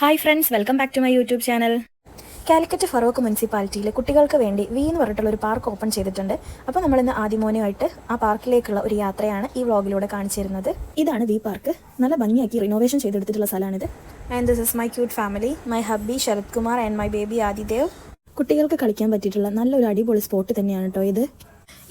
Hi friends welcome back to my YouTube channel Calicut Feroke മുനിസിപ്പാലിറ്റിയിലെ കുട്ടികൾക്ക് വേണ്ടി V എന്ന് പറഞ്ഞിട്ടുള്ള ഒരു പാർക്ക് ഓപ്പൺ ചെയ്തിട്ടുണ്ട്. അപ്പോൾ നമ്മൾ ഇന്ന് ആദ്യമോനുമായിട്ട് ആ പാർക്കിലേക്കുള്ള ഒരു യാത്രയാണ് ഈ വ്ളോഗിലൂടെ കാണിച്ചു തരുന്നത് ഇതാണ് വി പാർക്ക്. നല്ല ഭംഗിയാക്കി റിനോവേഷൻ ചെയ്തെടുത്തിട്ടുള്ള സ്ഥലമാണിത്. And this is my cute family my hubby Sarath Kumar and my baby Adidev. കുട്ടികൾക്ക് കളിക്കാൻ പറ്റിയിട്ടുള്ള നല്ലൊരു അടിപൊളി സ്പോട്ട് തന്നെയാണ് കേട്ടോ ഇത്.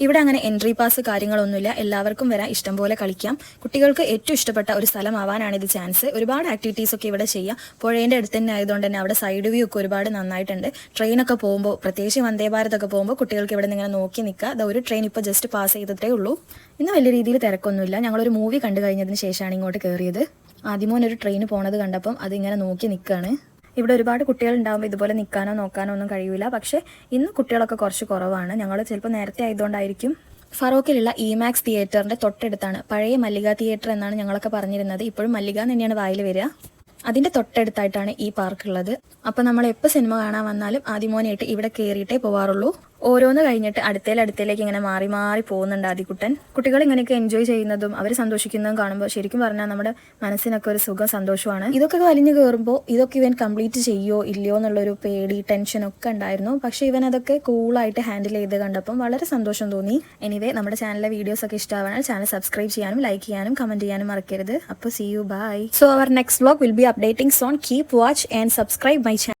ഇവിടെ അങ്ങനെ എൻട്രി പാസ് കാര്യങ്ങളൊന്നുമില്ല. എല്ലാവർക്കും വരാൻ ഇഷ്ടം പോലെ കളിക്കാം. കുട്ടികൾക്ക് ഏറ്റവും ഇഷ്ടപ്പെട്ട ഒരു സ്ഥലമാവാനാണ് ഇത് ചാൻസ് ഒരുപാട് ആക്ടിവിറ്റീസ് ഒക്കെ ഇവിടെ ചെയ്യാം. പുഴേന്റെ അടുത്ത് തന്നെ ആയതുകൊണ്ട് തന്നെ അവിടെ സൈഡ് വ്യൂ ഒക്കെ ഒരുപാട് നന്നായിട്ടുണ്ട്. ട്രെയിനൊക്കെ പോകുമ്പോൾ പ്രത്യേകിച്ച് വന്ദേ ഭാരത് ഒക്കെ പോകുമ്പോൾ കുട്ടികൾക്ക് ഇവിടെ നിന്ന് ഇങ്ങനെ നോക്കി നിൽക്കുക. അത് ഒരു ട്രെയിൻ ഇപ്പോൾ ജസ്റ്റ് പാസ് ചെയ്തിട്ടേ ഉള്ളൂ. ഇന്ന് വലിയ രീതിയിൽ തിരക്കൊന്നുമില്ല. ഞങ്ങളൊരു മൂവി കണ്ടു കഴിഞ്ഞതിന് ശേഷമാണ് ഇങ്ങോട്ട് കയറിയത് ആദ്യമോൻ ഒരു ട്രെയിൻ പോണത് കണ്ടപ്പം അതിങ്ങനെ നോക്കി നിൽക്കുകയാണ്. ഇവിടെ ഒരുപാട് കുട്ടികൾ ഉണ്ടാകുമ്പോൾ ഇതുപോലെ നിൽക്കാനോ നോക്കാനോ ഒന്നും കഴിയില്ല പക്ഷേ ഇന്ന് കുട്ടികളൊക്കെ കുറച്ച് കുറവാണ്. ഞങ്ങൾ ചിലപ്പോൾ നേരത്തെ ആയതുകൊണ്ടായിരിക്കും. ഫറോക്കിലുള്ള ഇമാക്സ് തിയേറ്ററിന്റെ തൊട്ടടുത്താണ്. പഴയ മല്ലിക തിയേറ്റർ എന്നാണ് ഞങ്ങളൊക്കെ പറഞ്ഞിരുന്നത്. ഇപ്പോഴും മല്ലിക തന്നെയാണ് വായിൽ വരിക. അതിന്റെ തൊട്ടടുത്തായിട്ടാണ് ഈ പാർക്ക് ഉള്ളത് അപ്പൊ നമ്മൾ എപ്പോ സിനിമ കാണാൻ വന്നാലും ആദ്യമോനായിട്ട് ഇവിടെ കയറിയിട്ടേ പോവാറുള്ളൂ. ഓരോന്ന് കഴിഞ്ഞിട്ട് അടുത്തേൽ അടുത്തേലേക്ക് ഇങ്ങനെ മാറി മാറി പോകുന്നുണ്ട് ആദിക്കുട്ടൻ. കുട്ടികൾ ഇങ്ങനെയൊക്കെ എൻജോയ് ചെയ്യുന്നതും അവർ സന്തോഷിക്കുന്നതും കാണുമ്പോൾ ശരിക്കും പറഞ്ഞാൽ നമ്മുടെ മനസ്സിനൊക്കെ ഒരു സുഖം സന്തോഷമാണ്. ഇതൊക്കെ വലിഞ്ഞു കയറുമ്പോൾ ഇതൊക്കെ ഇവൻ കംപ്ലീറ്റ് ചെയ്യോ ഇല്ലയോ എന്നുള്ളൊരു പേടി ടെൻഷൻ ഒക്കെ ഉണ്ടായിരുന്നു. പക്ഷേ ഇവൻ അതൊക്കെ കൂളായിട്ട് ഹാൻഡിൽ ചെയ്ത് കണ്ടപ്പം വളരെ സന്തോഷം തോന്നി. എനിവേ നമ്മുടെ ചാനലിലെ വീഡിയോസ് ഒക്കെ ഇഷ്ടമാവാൻ ചാനൽ സബ്സ്ക്രൈബ് ചെയ്യാനും ലൈക്ക് ചെയ്യാനും കമന്റ് ചെയ്യാനും മറക്കരുത്. അപ്പോൾ see you bye so our next blog will be updating soon keep watch and subscribe my channel